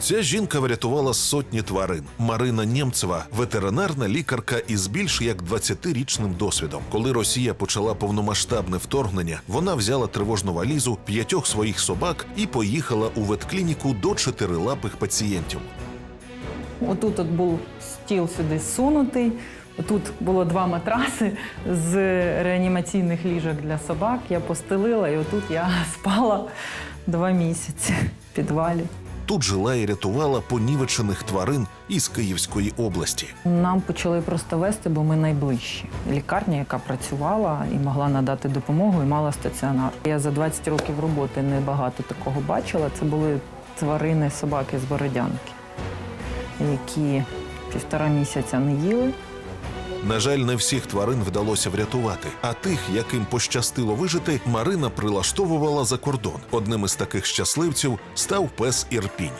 Ця жінка врятувала сотні тварин. Марина Нємцева, ветеринарна лікарка із більш як 20-річним досвідом. Коли Росія почала повномасштабне вторгнення, вона взяла тривожну валізу п'ятьох своїх собак і поїхала у ветклініку до чотирилапих пацієнтів. Отут от був стіл сюди зсунутий. Тут було два матраси з реанімаційних ліжок для собак. Я постелила, і отут я спала два місяці в підвалі. Тут жила і рятувала понівечених тварин із Київської області. Нам почали просто вести, бо ми найближчі. Лікарня, яка працювала і могла надати допомогу, і мала стаціонар. Я за 20 років роботи небагато такого бачила. Це були тварини, собаки з Бородянки, які півтора місяця не їли. На жаль, не всіх тварин вдалося врятувати, а тих, яким пощастило вижити, Марина прилаштовувала за кордон. Одним із таких щасливців став пес Ірпінь.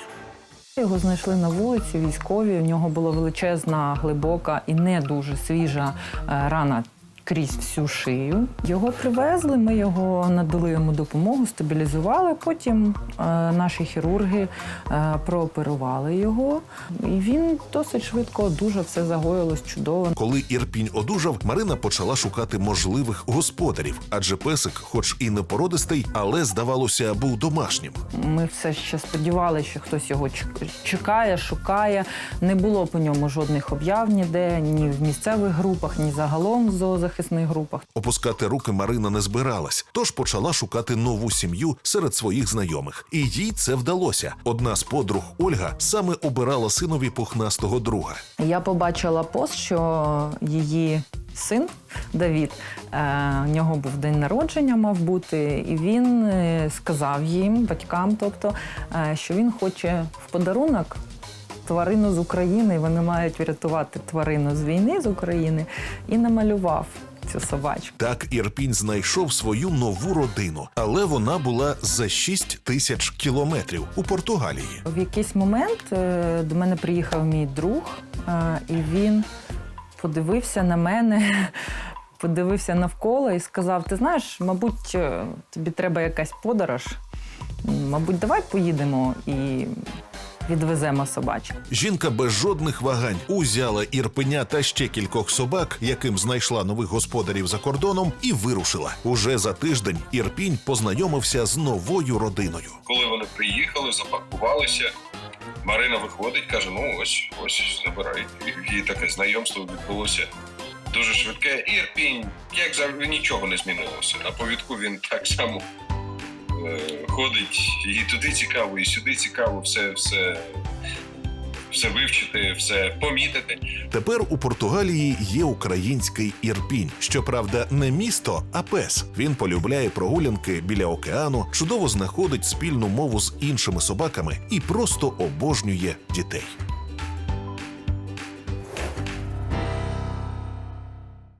Його знайшли на вулиці військові. У нього була величезна, глибока і не дуже свіжа е, рана крізь всю шию. Його привезли, ми його надали йому допомогу, стабілізували. Потім е, наші хірурги е, прооперували його, і він досить швидко одужав, все загоїлось чудово. Коли Ірпінь одужав, Марина почала шукати можливих господарів, адже песик, хоч і не породистий, але здавалося, був домашнім. Ми все ще сподівалися, що хтось його чек- чекає, шукає. Не було по ньому жодних об'яв ніде, ні в місцевих групах, ні загалом в зоозахисних групах. Опускати руки Марина не збиралась, тож почала шукати нову сім'ю серед своїх знайомих. І їй це вдалося. Одна з подруг Ольга саме обирала синові пухнастого друга. Я побачила пост, що її син Давід, е, у нього був день народження, мав бути, і він е, сказав їм, батькам, тобто, е, що він хоче в подарунок. Тварину з України, вони мають врятувати тварину з війни з України, і намалював цю собачку. Так Ірпінь знайшов свою нову родину, але вона була за 6 тисяч кілометрів у Португалії. В якийсь момент е, до мене приїхав мій друг, е, і він подивився на мене, подивився навколо і сказав: Ти знаєш, мабуть, е, тобі треба якась подорож. Мабуть, давай поїдемо і відвеземо собачку. Жінка без жодних вагань узяла ірпеня та ще кількох собак, яким знайшла нових господарів за кордоном, і вирушила. Уже за тиждень Ірпінь познайомився з новою родиною. Коли вони приїхали, запакувалися. Марина виходить, каже: ну ось, ось, забирай. І таке знайомство відбулося дуже швидке. Ірпінь, як завжди, нічого не змінилося. На повідку він так само е, ходить і туди цікаво, і сюди цікаво, все, все, все вивчити, все помітити. Тепер у Португалії є український Ірпінь. Щоправда, не місто, а пес. Він полюбляє прогулянки біля океану, чудово знаходить спільну мову з іншими собаками і просто обожнює дітей.